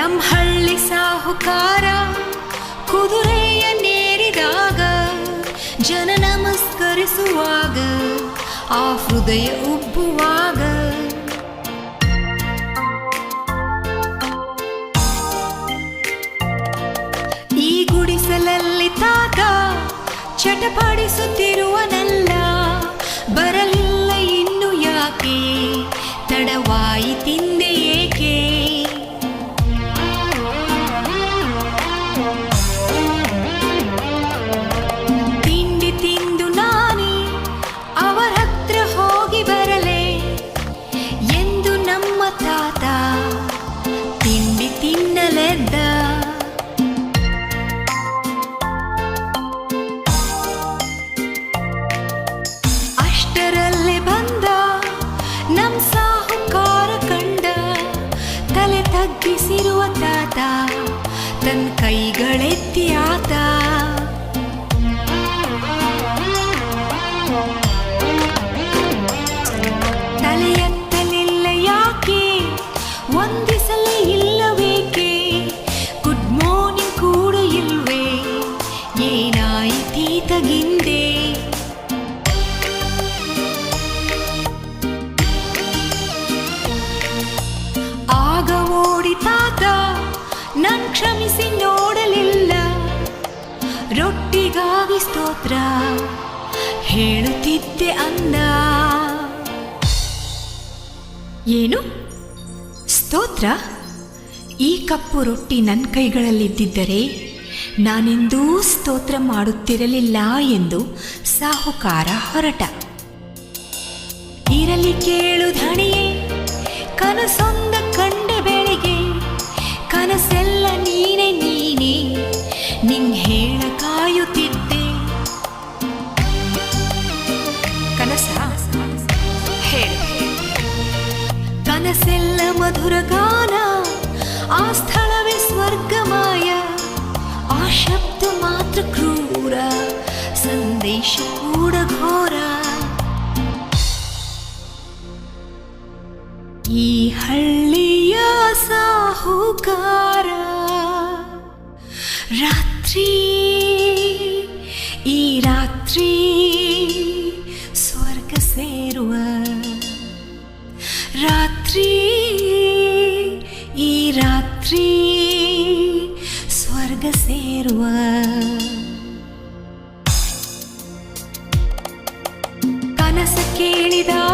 ನಮ್ ಹಳ್ಳಿ ಸಾಹುಕಾರ ಕುದುರೆಯ ನೇರಿದಾಗ ಜನ ನಮಸ್ಕರಿಸುವಾಗ, ಆ ಹೃದಯ ಉಬ್ಬುವಾಗ. ಈ ಗುಡಿಸಲಲ್ಲಿ ತಾಕ ಚಟಪಡಿಸುತ್ತಿರುವನಲ್ಲ, ಬರಲಿಲ್ಲ ಇನ್ನು ಯಾಕೆ? ತಡವಾಯಿತಿಂದೆ தன் கைகளை தியாதா? ರೊಟ್ಟಿಗಾಗಿ ಸ್ತೋತ್ರ ಹೇಳುತ್ತಿದ್ದೆ ಅಂದ. ಏನು? ಸ್ತೋತ್ರ? ಈ ಕಪ್ಪು ರೊಟ್ಟಿ ನನ್ನ ಕೈಗಳಲ್ಲಿದ್ದಿದ್ದರೆ ನಾನೆಂದೂ ಸ್ತೋತ್ರ ಮಾಡುತ್ತಿರಲಿಲ್ಲ ಎಂದು ಸಾಹುಕಾರ ಹೊರಟ. ಇರಲಿ ಕೇಳು ಧಣಿಯೇ, ಕನಸೊಂದ ಕನಸೆಲ್ಲ ಮಧುರ ಗಾನ ಆ ಸ್ಥಳವೇ ಸ್ವರ್ಗಮಾಯ ಆ ಶಬ್ದ ಮಾತ್ರ ಕ್ರೂರ ಸಂದೇಶ ಕೂಡ ಘೋರ ಈ ಹಳ್ಳಿಯ ಸಾಹುಕಾರ ರಾತ್ರಿ ಈ ರಾತ್ರಿ ಸ್ವರ್ಗ ಸೇರುವ ರಾತ್ರಿ ಸೇರುವ ಕನಸ ಕೇಳಿದಾಗ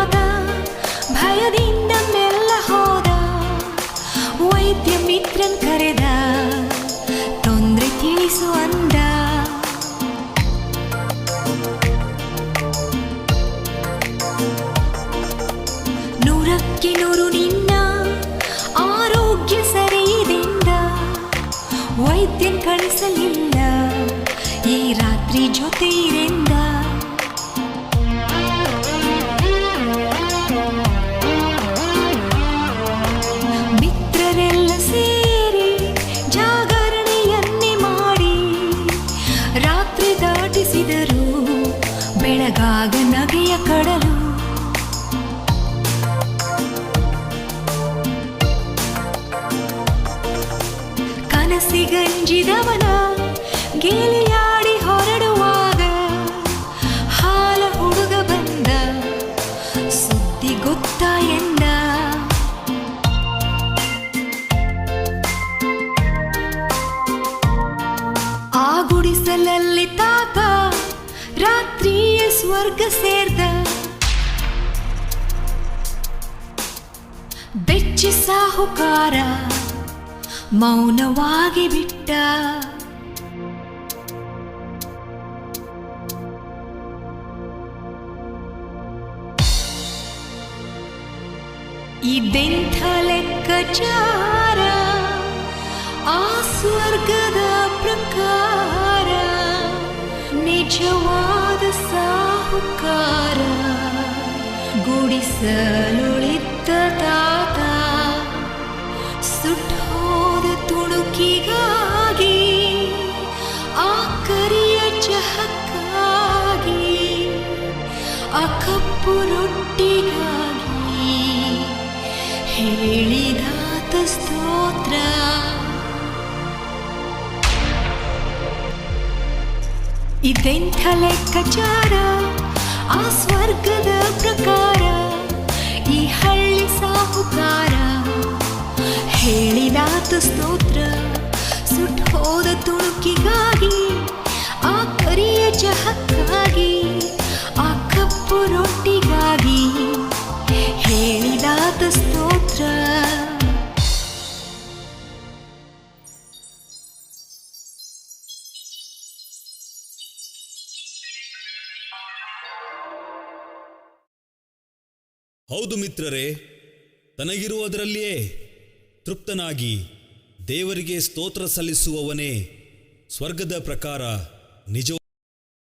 ವೈದ್ಯನ್ ಕಳಿಸಲಿಲ್ಲ. ಈ ರಾತ್ರಿ ಜೊತೆ ಮಿತ್ರರೆಲ್ಲ ಸೇರಿ ಜಾಗರಣೆಯನ್ನೇ ಮಾಡಿ ರಾತ್ರಿ ದಾಟಿಸಿದರು. ಬೆಳಗಾಗ ನಗೆಯ ಕಡಲು. ಕನಸಿಗಂಜಿದವನ ಗೇಲಿಯಾಡಿ ಹೊರಡುವಾಗ ಹಾಲ ಹುಡುಗ ಬಂದ, ಸುದ್ದಿ ಗೊತ್ತಾ ಎಂದ. ಆ ಗುಡಿಸಲಲ್ಲಿ ತಾತ, ರಾತ್ರಿಯ ಸ್ವರ್ಗ ಸೇರ್ದ. ಬೆಚ್ಚಿ ಸಾಹುಕಾರ ಮೌನವಾಗಿ ಬಿಟ್ಟ. ಇದೆಂಥ ಲೆಕ್ಕಾಚಾರ? ಆ ಸ್ವರ್ಗದ ಪ್ರಕಾರ ನಿಜವಾದ ಸಾಹುಕಾರ ಗುಡಿಸಲುಳಿತ್ತ ತಾತ ಸುಟ್ಟೋದ ತುಣುಕಿಗಾಗಿ, ಆ ಕರಿಯ ಚಹಕ್ಕಾಗಿ ರೊಟ್ಟಿಗಾಗಿ ಸ್ತೋತ್ರ. ಇದೆಂಥ ಲೆಕ್ಕಾಚಾರ? ಆ ಸ್ವರ್ಗದ ಪ್ರಕಾರ, ಈ ಹಳ್ಳಿ ಸಾಹುಕಾರ. ಹೇಳಿದಾತ ಸ್ತೋತ್ರ. ಸುಟ್ಟೋದ ತುಣುಕಿಗಾಗಿ, ಆ ಕರಿಯ ಚಹಕ್ಕಾಗಿ, ಆ ಕಪ್ಪು ರೊಟ್ಟಿಗಾಗಿ ಹೇಳಿದಾತ ಸ್ತೋತ್ರ. ಹೌದು ಮಿತ್ರರೇ, ತನಗಿರುವುದರಲ್ಲಿಯೇ ತೃಪ್ತನಾಗಿ ದೇವರಿಗೆ ಸ್ತೋತ್ರ ಸಲ್ಲಿಸುವವನೇ ಸ್ವರ್ಗದ ಪ್ರಕಾರ ನಿಜ